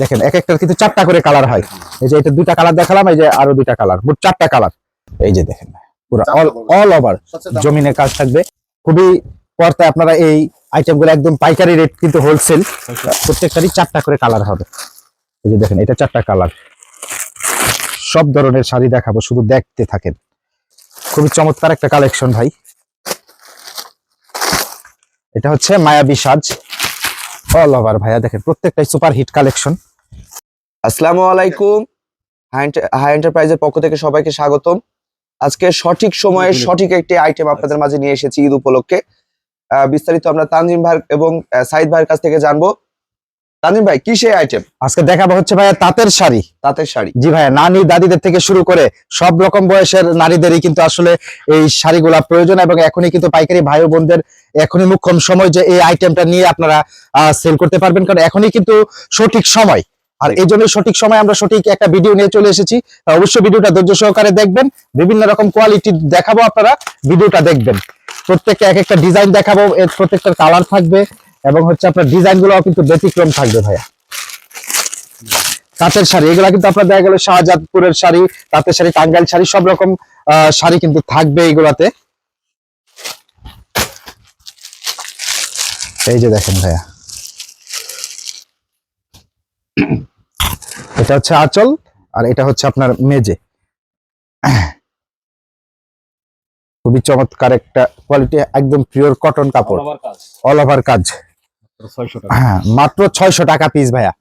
দেখেন, এক একটার কিন্তু চারটা করে কালার হয়। এই যে এটা দুইটা কালার দেখালাম, এই যে আরও দুইটা কালার মোট চারটা কালার এই যে দেখেন, পুরো অল অল ওভার জমিনের কাজ থাকবে। খুবই পর্তায় আপনারা এই আইটেমগুলো একদম পাইকারি রেট কিন্তু হোলসেল প্রত্যেকটারই চারটা করে কালার হবে। এই যে দেখেন, এটা চারটা কালার সব ধরনের শাড়ি দেখাবো, শুধু দেখতে থাকেন। খুবই চমৎকার একটা কালেকশন ভাই। এটা হচ্ছে মায়াবী সাজ। অল ওভার ভাইয়া দেখেন প্রত্যেকটাই সুপার হিট কালেকশন আসসালামু আলাইকুম। হাই এন্টারপ্রাইজের পক্ষ থেকে সবাইকে স্বাগতম। আজকে সঠিক সময়ে সঠিক একটি আইটেম আপনাদের মাঝে নিয়ে এসেছি ঈদ উপলক্ষে। আহ, বিস্তারিত আমরা তানজিম ভাই এবং সাইদ ভাইয়ের কাছ থেকে জানব। তানজিম ভাই কি সেই আইটেম আজকে দেখাবো হচ্ছে ভাইয়া তাঁতের শাড়ি। তাঁতের শাড়ি। জি ভাইয়া নানি দাদিদের থেকে শুরু করে সব রকম বয়সের নারীদেরই কিন্তু আসলে এই শাড়িগুলা প্রয়োজন এবং এখনই কিন্তু পাইকারি ভাই ও বোনদের এখনই মুখ্যম সময় যে এই আইটেমটা নিয়ে আপনারা সেল করতে পারবেন। কারণ এখনই কিন্তু সঠিক সময়। আর এই জন্য সঠিক সময় আমরা সঠিক একটা ভিডিও নিয়ে চলে এসেছি। অবশ্যই ভিডিওটা ধৈর্য সহকারে দেখবেন। বিভিন্ন রকম কোয়ালিটি দেখাবো আপনারা ভিডিওটা দেখবেন। প্রত্যেকটা এক একটা ডিজাইন দেখাবো এর প্রত্যেকটার কালার থাকবে। এবং হচ্ছে আপনার ডিজাইনগুলো কিন্তু ব্যতিক্রম থাকবে ভাইয়া। তাঁতের শাড়ি এগুলা কিন্তু আপনার দেখা গেল শাহজাদপুরের শাড়ি তাঁতের শাড়ি টাঙ্গাইল শাড়ি সব রকম শাড়ি কিন্তু থাকবে এইগুলাতে। এই যে দেখেন ভাইয়া। এটা হচ্ছে আঁচল আর এটা হচ্ছে আপনার মেজে। খুবই চমৎকার একটা কোয়ালিটি একদম পিওর কটন কাপড়। অল ওভার কাজ। হ্যাঁ মাত্র ছয়শো টাকা পিস ভাইয়া।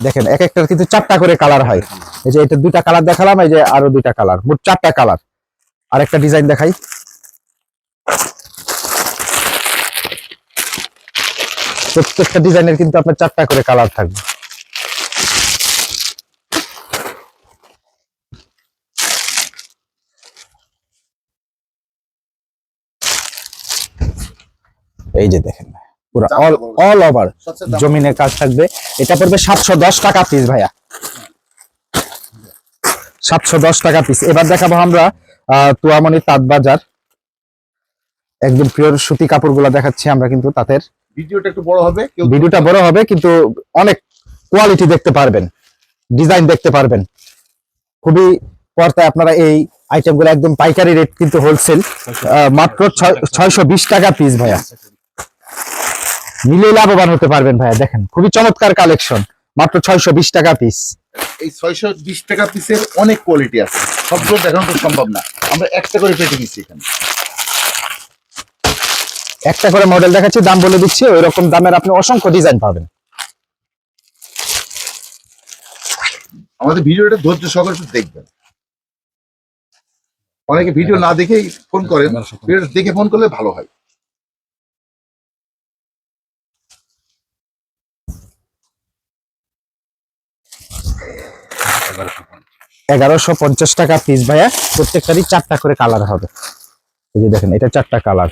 দেখেন এক একটার কিন্তু চারটা করে কালার হয়। এই যে এটা দুইটা কালার দেখালাম এই যে আরও দুইটা কালার মোট চারটা কালার আর একটা ডিজাইন দেখাই। প্রত্যেকটা ডিজাইনের কিন্তু আপনার চারটা করে কালার থাকবে। এই যে দেখেন পুরো অল অল ওভার জমিনের কাজ থাকবে। এটা পড়বে সাতশো দশ টাকা পিস ভাইয়া। সাতশো দশ টাকা পিস এবার দেখাবো আমরা আহ, তুয়ামনি তাঁত বাজার। একদম পিওর সুতি কাপড়গুলো দেখাচ্ছি আমরা কিন্তু তাঁতের। ভিডিওটা একটু বড় হবে ভিডিওটা বড় হবে কিন্তু অনেক কোয়ালিটি দেখতে পারবেন ডিজাইন দেখতে পারবেন। খুবই পর্তায় আপনারা এই আইটেমগুলো একদম পাইকারি রেট কিন্তু হোলসেল মাত্র ছয়শো বিশ টাকা পিস ভাইয়া। মিলে লাভবান হতে পারবেন ভাইয়া দেখেন খুবই চমৎকার কালেকশন মাত্র ছয়শো বিশ টাকা পিস এই ছয়শো বিশ টাকা পিসের অনেক কোয়ালিটি আছে সবগুলো দেখানো তো সম্ভব না। আমরা একটা করে পেটে দিচ্ছি এখানে। একটা করে মডেল দেখাচ্ছি দাম বলে দিচ্ছি ওই রকম দামের আপনি অসংখ্য ডিজাইন পাবেন। আমাদের ভিডিওটা ধৈর্য একটু দেখবেন। অনেকে ভিডিও না দেখেই ফোন করেন দেখে ফোন করলে ভালো হয়। এগারোশো পঞ্চাশ টাকা পিস ভাইয়া প্রত্যেকটারই চারটা করে কালার হবে। এই যে দেখেন এটা চারটা কালার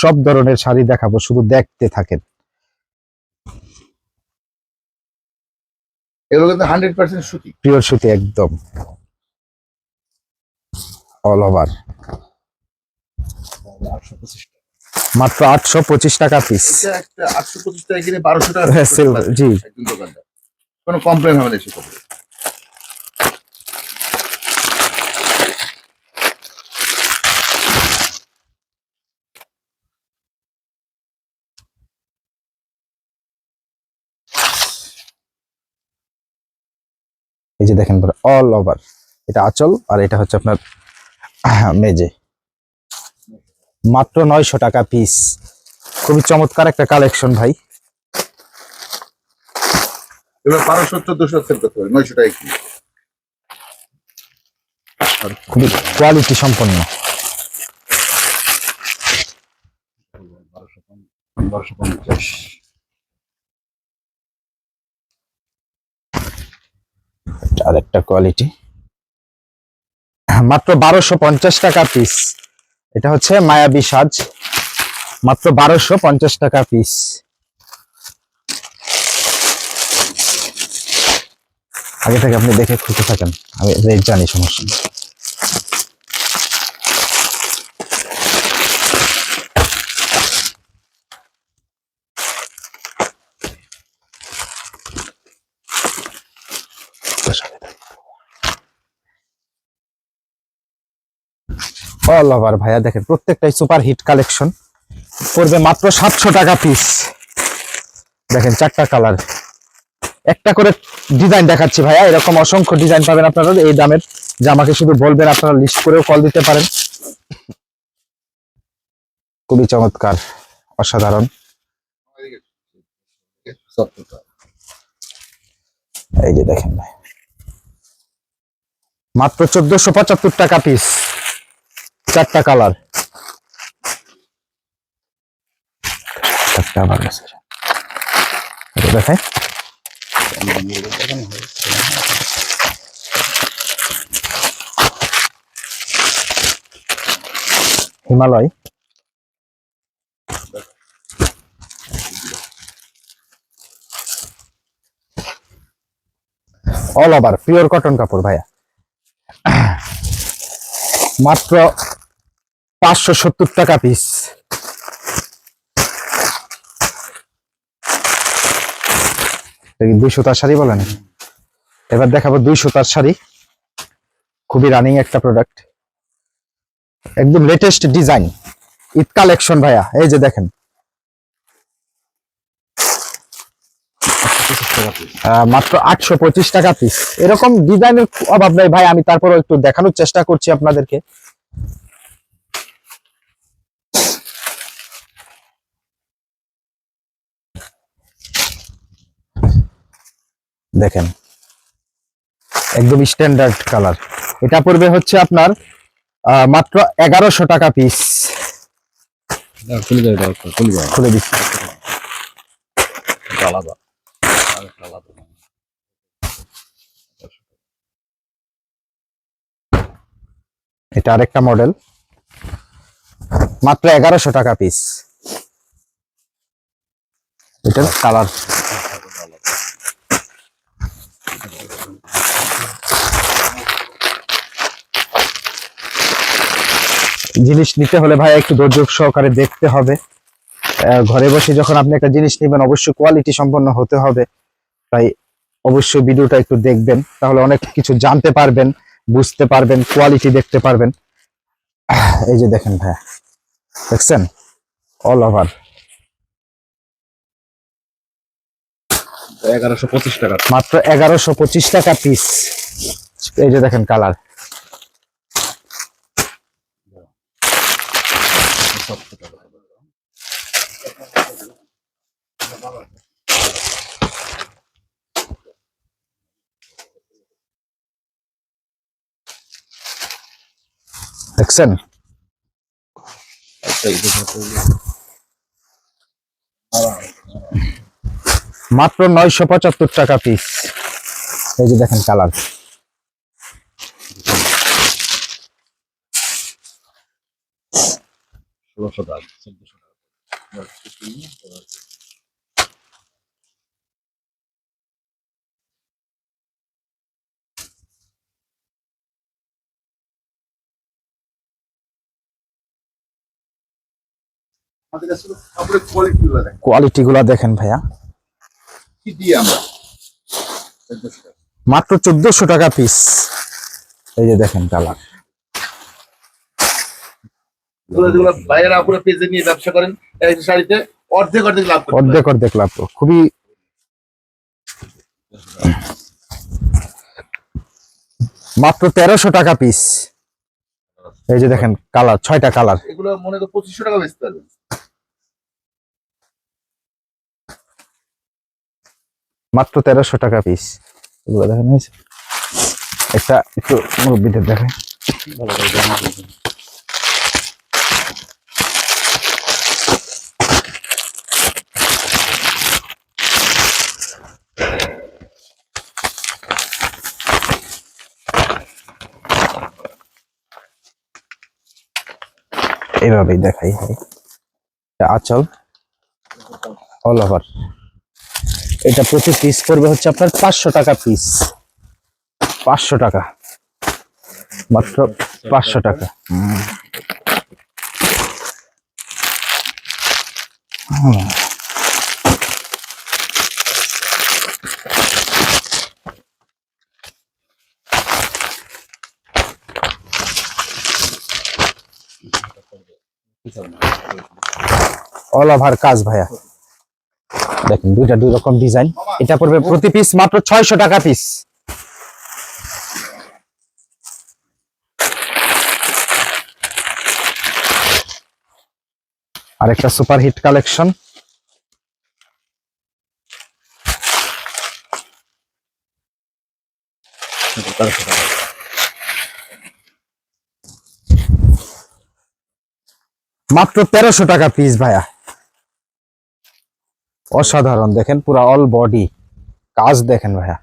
সব ধরনের শাড়ি দেখাবো শুধু দেখতে থাকেন। এগুলো কিন্তু হান্ড্রেড পার্সেন্ট সুতি। পিওর সুতি একদম। অল ওভার মাত্র আটশো পঁচিশ টাকা পিস আটশো পঁচিশ টাকা কিনে বারোশো টাকা হ্যাঁ, জি। কোনো কমপ্লেন হবে না এই যে দেখেন অল ওভার এটা আঁচল আর এটা হচ্ছে আপনার মেজে। মাত্র নয়শো টাকা পিস খুবই চমৎকার একটা কালেকশন ভাই। এবার বারোশো চোদ্দশো সেল করতে পারে নয়শো টাকা কিনে খুবই কোয়ালিটি সম্পন্ন। বারোশো পঞ্চাশ। আর একটা কোয়ালিটি মাত্র বারোশো পঞ্চাশ টাকা পিস এটা হচ্ছে মায়াবি সাজ। মাত্র বারোশো পঞ্চাশ টাকা পিস আগে থেকে আপনি দেখে খুঁজে থাকেন। আমি রেট জানি, সমস্যা অল ওভার ভাইয়া, দেখেন প্রত্যেকটাই সুপার হিট কালেকশন পড়বে মাত্র সাতশো টাকা পিস দেখেন চারটা কালার একটা করে ডিজাইন দেখাচ্ছি ভাইয়া, এরকম অসংখ্য ডিজাইন পাবেন আপনারা এই দামের। যে আমাকে শুধু বলবেন, আপনারা লিস্ট করেও কল দিতে পারেন। খুবই চমৎকার, অসাধারণ। এই যে দেখেন ভাই। মাত্র চোদ্দশো পঁচাত্তর টাকা পিস চারটা কালার। চারটা Himalaya. All over pure cotton কাপড় ভাইয়া। মাত্র পাঁচশো সত্তর টাকা পিস দুই সুতার শাড়ি বলেন। এবার দেখাবো দুই সুতার শাড়ি। খুবই রানিং একটা প্রোডাক্ট একদম লেটেস্ট ডিজাইন ঈদ কালেকশন ভাইয়া, এই যে দেখেন। মাত্র আটশো পঁচিশ টাকা পিস এরকম ডিজাইনের অভাব নাই ভাই, আমি তারপরে একটু দেখানোর চেষ্টা করছি আপনাদেরকে। দেখেন। একদম স্ট্যান্ডার্ড কালার এটা পড়বে হচ্ছে আপনার মাত্র এগারোশো টাকা পিস খুলে দিচ্ছি। এটা আরেকটা মডেল মাত্র এগারোশো টাকা পিস এটার কালার জিনিস নিতে হলে ভাই একটু ধৈর্য সহকারে দেখতে হবে। ঘরে বসে যখন আপনি একটা জিনিস নেবেন অবশ্যই কোয়ালিটি সম্পন্ন হতে হবে। তাই অবশ্যই ভিডিওটা একটু দেখবেন তাহলে অনেক কিছু জানতে পারবেন বুঝতে পারবেন কোয়ালিটি দেখতে পারবেন। এই যে দেখেন ভাইয়া দেখছেন? অল ওভার এগারোশো পঁচিশ টাকা। মাত্র এগারোশো পঁচিশ টাকা পিস এই যে দেখেন কালার দেখছেন? মাত্র নয়শো পঁচাত্তর টাকা পিস এই যে দেখেন কালার ষোলোশো টাকা চোদ্দশো টাকা আমাদের আসলে কাপড়ের কোয়ালিটি গুলো দেখ কোয়ালিটি গুলা দেখেন। ভাইয়া। মাত্র চোদ্দশো টাকা পিস এই যে দেখেন কালার নিয়ে ব্যবসা করেন এই শাড়িতে অর্ধেক অর্ধেক লাভ অর্ধেক অর্ধেক লাভ খুবই মাত্র তেরোশো টাকা পিস এই যে দেখেন কালার ছয়টা কালার এগুলো মনে তো পঁচিশশো টাকা বেচতে পারবেন। মাত্র তেরোশো টাকা পিস এগুলো দেখেন একটা একটু মুরব্বীদের দেখেন এইভাবেই দেখাই। এটা আচল। অল ওভার এটা প্রতি পিস পড়বে হচ্ছে আপনার পাঁচশো টাকা পিস পাঁচশো টাকা। মাত্র পাঁচশো টাকা। অল ওভার কাজ ভাইয়া। দেখেন, দুইটা দুই রকম ডিজাইন এটা পড়বে প্রতি পিস মাত্র ছয়শো টাকা পিস আরেকটা সুপার হিট কালেকশন মাত্র তেরোশো টাকা পিস ভাইয়া। অসাধারণ। দেখেন পুরা অল বডি কাজ দেখেন ভাইয়া।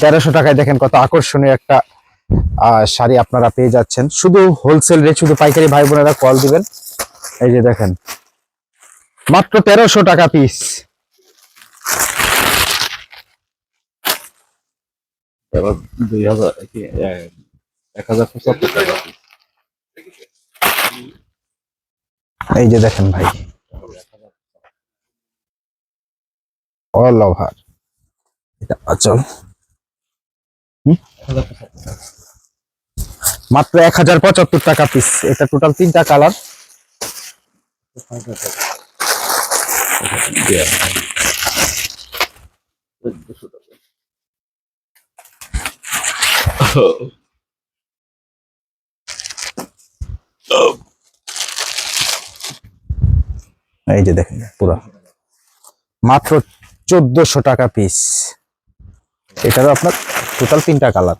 তেরোশো টাকায় দেখেন কত আকর্ষণীয় একটা শাড়ি আপনারা পেয়ে যাচ্ছেন। শুধু হোলসেল রেট শুধু পাইকারি ভাই বোনেরা কল দিবেন। এই যে দেখেন। মাত্র তেরোশো টাকা পিস এই যে দেখেন ভাই। অল ওভার এটা আচল হুম? মাত্র এক হাজার পঁচাত্তর টাকা পিস এটা টোটাল তিনটা কালার এই যে দেখেন পুরো। মাত্র চোদ্দশো টাকা পিস এটারও আপনার টোটাল তিনটা কালার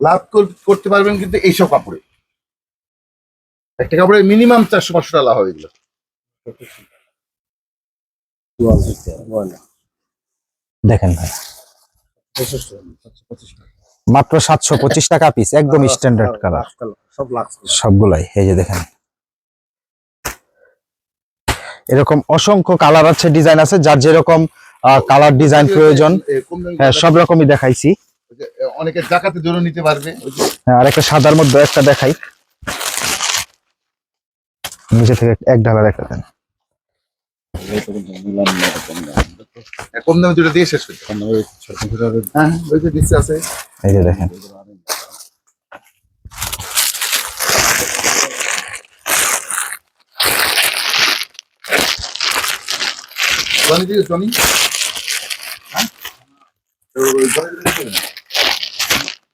লাভ কর- করতে পারবেন কিন্তু এইসব কাপড়ে। একটা কাপড়ে মিনিমাম চারশো পাঁচশো টাকা লাভ হবে এগুলো। দেখেন ভাই। মাত্র সাতশো পঁচিশ টাকা পিস একদম স্ট্যান্ডার্ড কালার সব লাক্স সবগুলাই এই যে দেখেন। এরকম অসংখ্য কালার আছে ডিজাইন আছে যার যেরকম কালার ডিজাইন প্রয়োজন। হ্যাঁ সব রকমই দেখাইছি। অনেকে জাকাতের জন্য নিতে পারবে হ্যাঁ আর একটা সাদার মধ্যে একটা দেখাই। নিচে থেকে এক ডালার একটা দেন। কম দামে দুটো দিয়ে শেষ করতে এই যে দেখেন। জনি দিকে জনি হ্যাঁ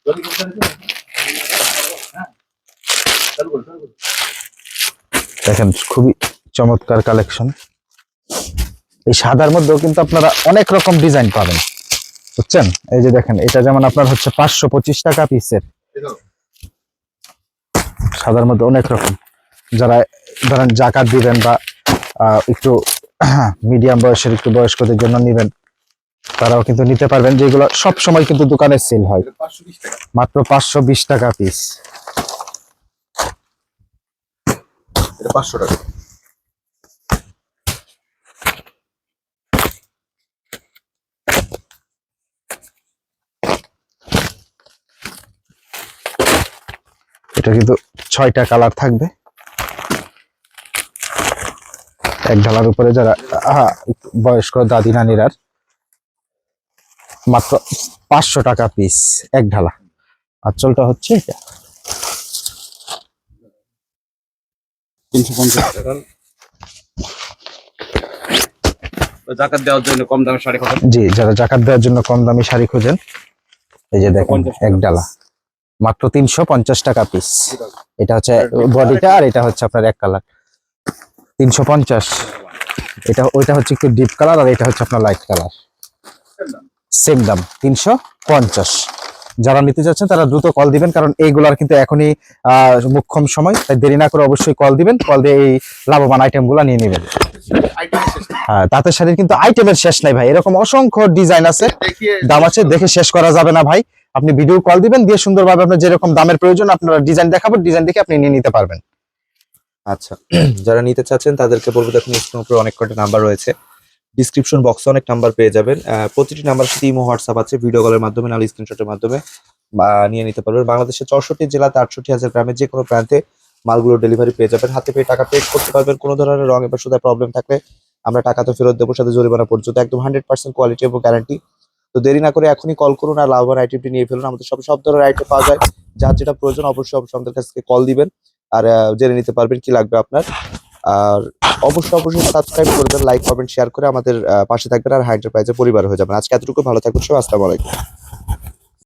জনি। দেখেন খুবই চমৎকার কালেকশন এই সাদার মধ্যেও কিন্তু আপনারা অনেক রকম ডিজাইন পাবেন। বুঝছেন? এই যে দেখেন এটা যেমন আপনার হচ্ছে পাঁচশো পঁচিশ টাকা পিসের সাদার মধ্যে অনেক রকম। যারা ধরেন জাকাত দিবেন বা একটু মিডিয়াম বয়সের একটু বয়স্কদের জন্য নিবেন তারাও কিন্তু নিতে পারবেন যেগুলো সব সময় কিন্তু দোকানে সেল হয় এটা 520 টাকা। মাত্র পাঁচশো বিশ টাকা পিস এটা 500 টাকা। এটা কিন্তু ছয়টা কালার থাকবে এক ঢালার উপরে যারা বয়স্ক দাদি নানিরার মাত্র পাঁচশো টাকা পিস এক ঢালা। আঁচলটা হচ্ছে এটা। তিনশো পঞ্চাশ টাকা। জাকাত দেওয়ার জন্য কম দামে শাড়ি জি যারা জাকাত দেওয়ার জন্য কম দামি শাড়ি খোঁজেন এই যে দেখেন এক ডালা মাত্র তিনশো পঞ্চাশ টাকা পিস এটা হচ্ছে বডিটা আর এটা হচ্ছে আপনার এক কালার তিনশো পঞ্চাশ। এটা, ওইটা হচ্ছে একটু ডিপ কালার আর এটা হচ্ছে আপনার লাইট কালার সেম দাম, তিনশো পঞ্চাশ। যারা নিতে চাচ্ছেন, তারা দ্রুত কল দিবেন, কারণ এইগুলার কিন্তু এখনই মুখ্যম সময়, তাই দেরি না করে অবশ্যই কল দিবেন কল দিয়ে এই লাভবান আইটেমগুলো নিয়ে নেবেন। হ্যাঁ তাঁতের শাড়ির কিন্তু আইটেমের শেষ নাই ভাই, এরকম অসংখ্য ডিজাইন আছে। দাম আছে, দেখে শেষ করা যাবে না ভাই। আপনি ভিডিও কল দিবেন, দিয়ে সুন্দরভাবে আপনার যেরকম দামের প্রয়োজন, আপনারা ডিজাইন দেখাবো ডিজাইন দেখে আপনি নিয়ে নিতে পারবেন। আচ্ছা যারা নিতে চাচ্ছেন, তাদেরকে বলব, দেখুন স্ক্রিন উপরে অনেক কটা নাম্বার রয়েছে ডিসক্রিপশন বক্সে অনেক নাম্বার পেয়ে যাবেন। প্রতিটি নাম্বার সাথে ইমো হোয়াটসঅ্যাপ আছে ভিডিও কলের মাধ্যমে, নাহলে স্ক্রিনশটের মাধ্যমে নিয়ে নিতে পারবেন। বাংলাদেশের চৌষট্টি জেলাতে আটষট্টি হাজার গ্রামের যে কোনো প্রান্তে মালগুলো ডেলিভারি পেয়ে যাবেন। হাতে পেয়ে টাকা পে করতে পারবেন। কোনো ধরনের রঙ এবার শুধু প্রবলেম থাকলে আমরা টাকা তো ফেরত দেবো, সাথে জরিমানা পর্যন্ত। একদম হান্ড্রেড পার্সেন্ট কোয়ালিটি এবং গ্যারান্টি তো দেরি না করে এখনই কল করুন আর লাভবান আইটেমটি নিয়ে ফেলুন। আমাদের সব সব ধরনের আইটেম পাওয়া যায়। যার যেটা প্রয়োজন, অবশ্যই আমাদের কাছে কল দিবেন। আর জেনে নিতে পারবেন কি লাগবে আপনার। আর অবশ্যই অবশ্যই সাবস্ক্রাইব করবেন লাইক কমেন্ট শেয়ার করে আমাদের পাশে থাকবেন আর হাই এন্টারপ্রাইজের পরিবার হয়ে যাবেন। আজকে এতটুকু, ভালো থাকবেন সব আসসালামু আলাইকুম।